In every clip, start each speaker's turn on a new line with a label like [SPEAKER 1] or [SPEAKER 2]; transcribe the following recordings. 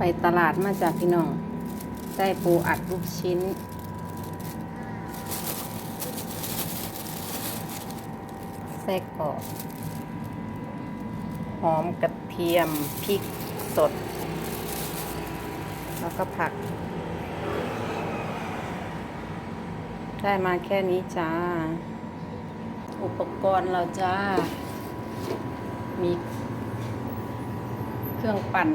[SPEAKER 1] ไปตลาดมาจากพี่น้อง ได้ปูอัดลูกชิ้นแทรกกรอบหอมกระเทียมพริกสด แล้วก็ผัก ได้มาแค่นี้จ้า อุปกรณ์เราจ้า มีเครื่องปั่น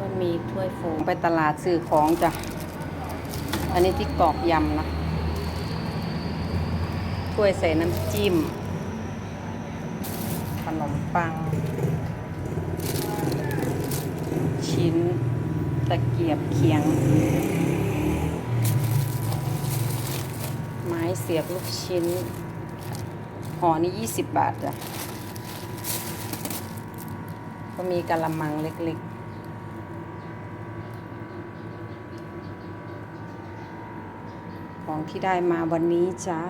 [SPEAKER 1] ก็มีถ้วยโฟมไปตลาดซื้อของจ้ะ อันนี้ที่กรอกยำนะ ถ้วยใส่น้ำจิ้ม ขนมปัง ชิ้น ตะเกียบเคียง ไม้เสียบลูกชิ้นห่อนี่20 บาทจ้ะ ก็มีกะละมังเล็กๆ ของที่ได้มาวันนี้จ้า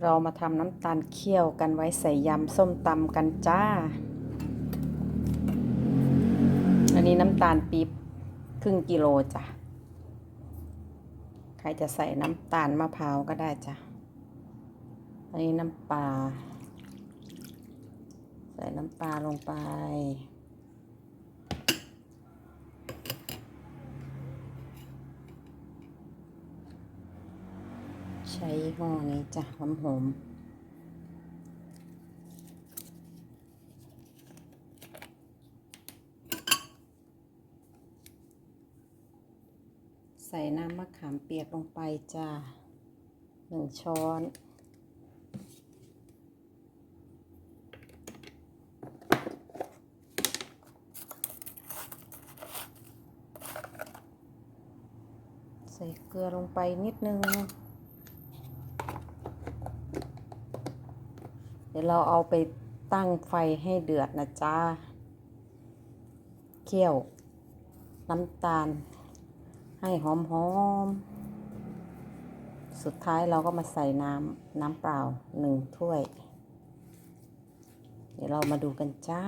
[SPEAKER 1] เรามาทำน้ำตาลเคี่ยวกันไว้ใส่ยำส้มตำกันจ้า อันนี้น้ำตาลปี๊บครึ่งกิโลจ้ะ ใครจะใส่น้ำตาลมะพร้าวก็ได้จ้ะ อันนี้น้ำปลา ใส่น้ำปลาลงไป ใช้ยี่ห้อนี้จ้ะหอมหอมใส่น้ำมะขามเปียกลงไปจ้าหนึ่งช้อน ใส่เกลือลงไปนิดนึง ดี๋ยวเราเอาไปตั้งไฟให้เดือดนะจ้า เคี่ยว น้ำตาล ให้หอมหอมๆสุดท้ายเราก็มาใส่น้ำน้ำเปล่าหนึ่งถ้วย เดี๋ยวเรามาดูกันจ้า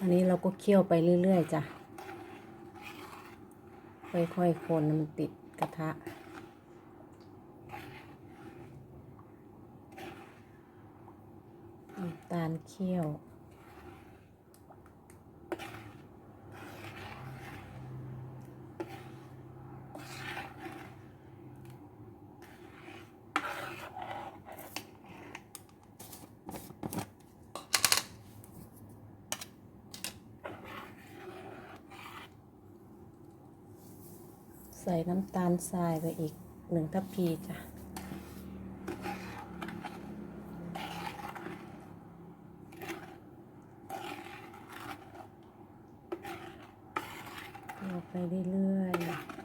[SPEAKER 1] อันนี้เราก็เคี่ยวไปเรื่อย ๆ จ้ะ ค่อยๆคนมันติดกระทะ น้ำตาลเคี่ยว ใส่น้ำตาลทรายไปอีกหนึ่งทัพพีจ้ะ เราไปเรื่อยๆ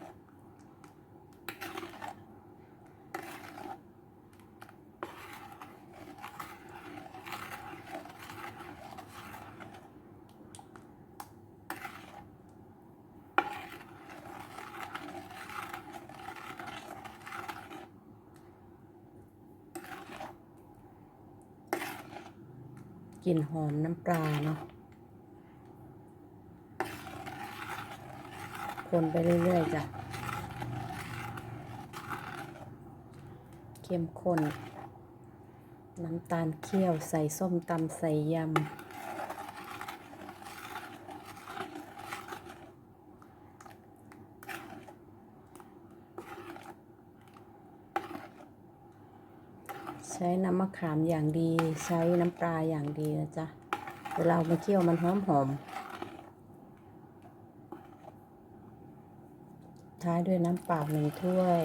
[SPEAKER 1] กลิ่นหอมน้ำปลาเนาะคนไปเรื่อยๆจ้ะเข้มข้นน้ำตาลเคี่ยวใส่ส้มตำใส่ยำ ช้น้ำมะขามอย่างดี ใช้น้ำปลาอย่างดีนะจ๊ะเวลาเอามาเคี่ยวมันหอมหอมๆท้ายด้วยน้ำเปล่าหนึ่งถ้วย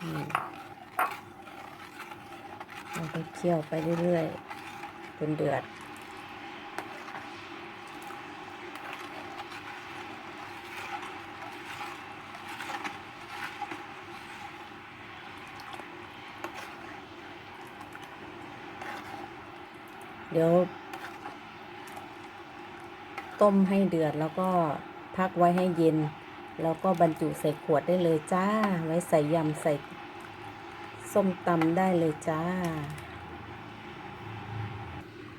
[SPEAKER 1] อืมเราไปเคี่ยวไปเรื่อยๆจนเดือด เดี๋ยว ต้มให้เดือดแล้วก็พักไว้ให้เย็น แล้วก็บรรจุใส่ขวดได้เลยจ้า ไว้ใส่ยำใส่ส้มตำได้เลยจ้า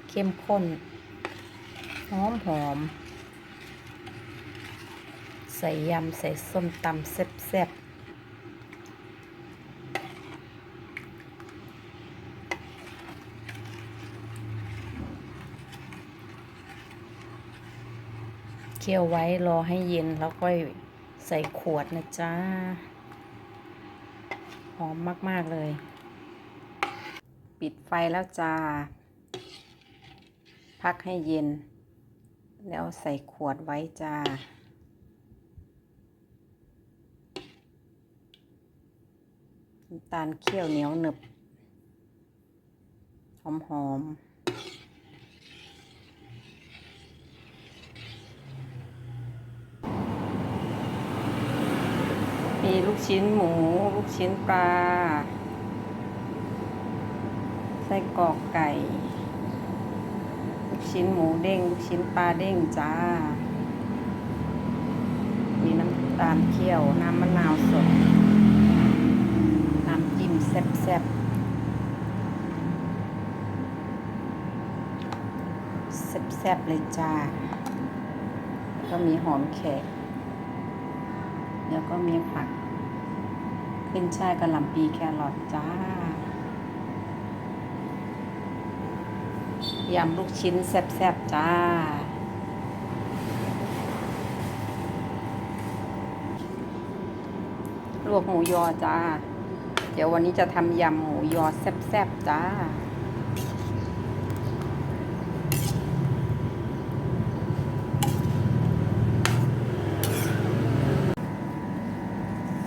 [SPEAKER 1] เข้มข้น หอมหอม ใส่ยำใส่ส้มตำแซ่บๆ คี่ยวไว้รอให้เย็นแล้วค่อยใส่ขวดนะจ้าหอมมาก ๆ เลย ปิดไฟแล้วจ้า พักให้เย็น แล้วใส่ขวดไว้จ้าน้ำตาลเคี่ยวเหนียวหนึบ หอมหอมมี ลูกชิ้นหมู ลูกชิ้นปลา ไส้กรอกไก่ ลูกชิ้นหมูเด้ง ลูกชิ้นปลาเด้งจ้า มีน้ำตาลเคี่ยว น้ำมะนาวสด น้ำจิ้มแซ่บๆแซ่บๆเลยจ้าแล้วก็มีหอมแขกแล้วก็มีผัก ขึ้นช่ายกระหล่ำปีแครอทจ้ายำลูกชิ้นแซ่บๆจ้า ลวกหมูยอจ้า เดี๋ยววันนี้จะทำยำหมูยอแซ่บๆจ้า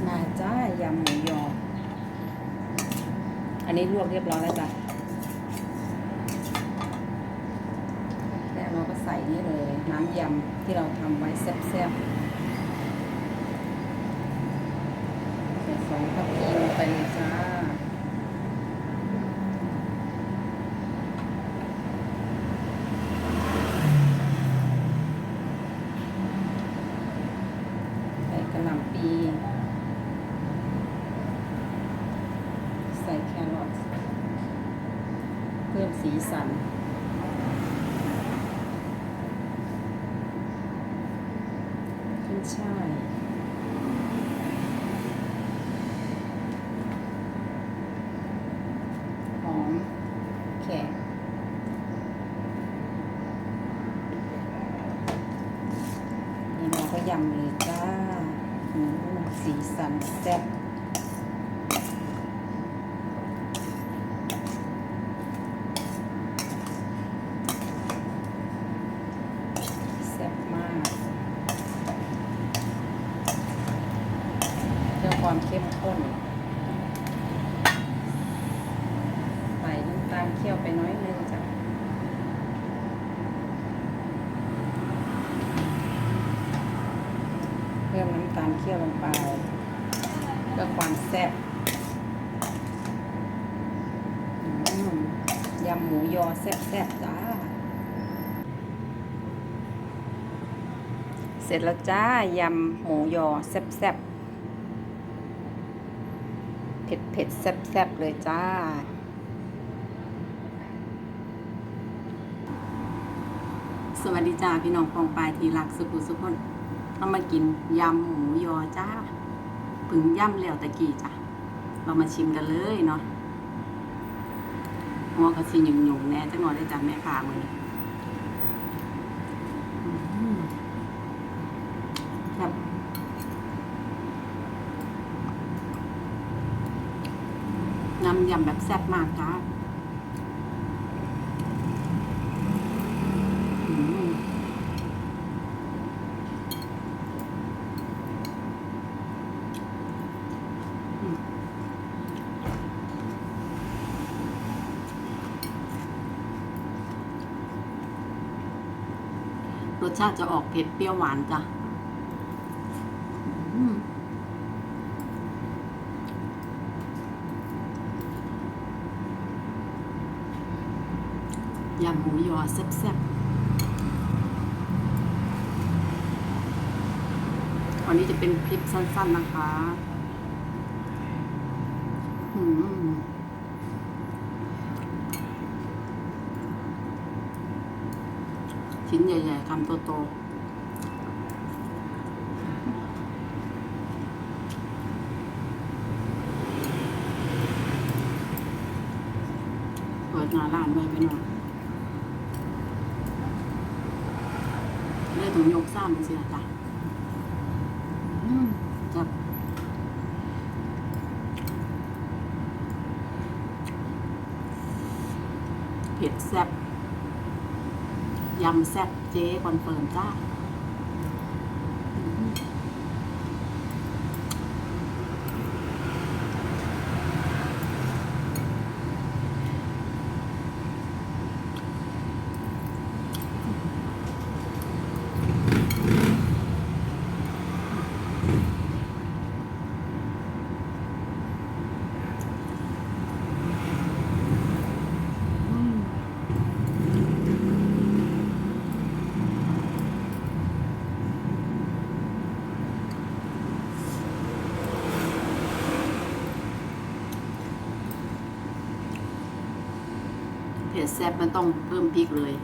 [SPEAKER 1] มาจ้ายำหมูยอ อันนี้ลวกเรียบร้อยแล้วจ้ะแล้วเราก็ใส่นี่เลย น้ำยำที่เราทำไว้แซ่บๆใส่สองกระเทียมไปเลยจ้า ใส่กระหล่ำปี ใส่แครอทเพิ่มสีสัน ขึ้นช่าย หอมแขกนี่เราก็ยำเลยจ้าอืมสีสัน แซ่บแซ่บมากเพื่อความเข้มข้น ใส่น้ำตาลเคี่ยวไปน้อยนึงจ้ะเพิ่มน้ำตาลเคี่ยวลงไปเพื่อความแซ่บยำหมูยอแซ่บๆจ้า เสร็จแล้วจ้ายำหมูยอแซ่บๆ เผ็ดเผ็ดๆแซ่บๆ เลยจ้า สวัสดีจ้า พี่น้องปองปายทีรักสุขุสุขคนเรามากินยำหมูยอจ้า พึงย่ำแล้วตะกี้จ้ะ เรามาชิมกันเลยเนาะหัวกระชิหยุ่งๆแน่จังหน่อยได้จ้ะแม่ค่ะมือแบบน้ำยำแบบแซ่บมากจ้าอืม รสชาติจะออกเผ็ดเปรี้ยวหวานจ้ะยำหมูยอแซ่บๆวันนี้จะเป็นคลิปสั้นๆนะคะ อืม มชิ้น ใหญ่ๆคำโตๆเปิดหน้าร้านไว้พี่น้องเลยต้องยกซ้ำสิล่ะจ้ะจับเผ็ดแซ่บ ยำแซ่บเจ๊คอนเฟิร์มจ้า แซ่บมันต้องเพิ่มพริกเลย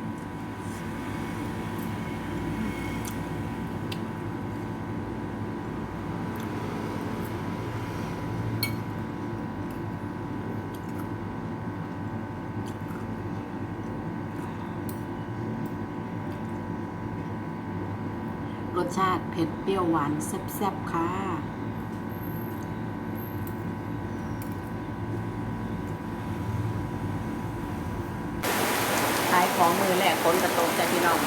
[SPEAKER 1] รสชาติเผ็ดเปรี้ยวหวานแซ่บๆค่ะ ของมือแหลกคนกระตกใจพี่น้อง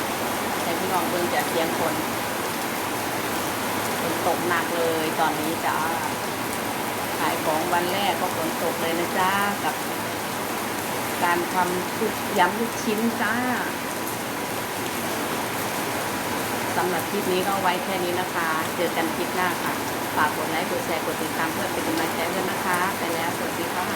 [SPEAKER 1] ใจพี่น้องเบิ่งจะเคียงคนฝนตกหนักเลยตอนนี้จ้าขายของวันแรกก็ฝนตกเลยนะจ้ากับ การทำทุกย้ำทุกชิ้นจ้าสำหรับคลิปนี้ก็ไว้แค่นี้นะคะ เจอกันคลิปหน้าค่ะ ฝากกดไลค์ กดแชร์ กดติดตามเพื่อเป็นกำลังใจด้วยนะคะ ไปแล้ว สวัสดีค่ะ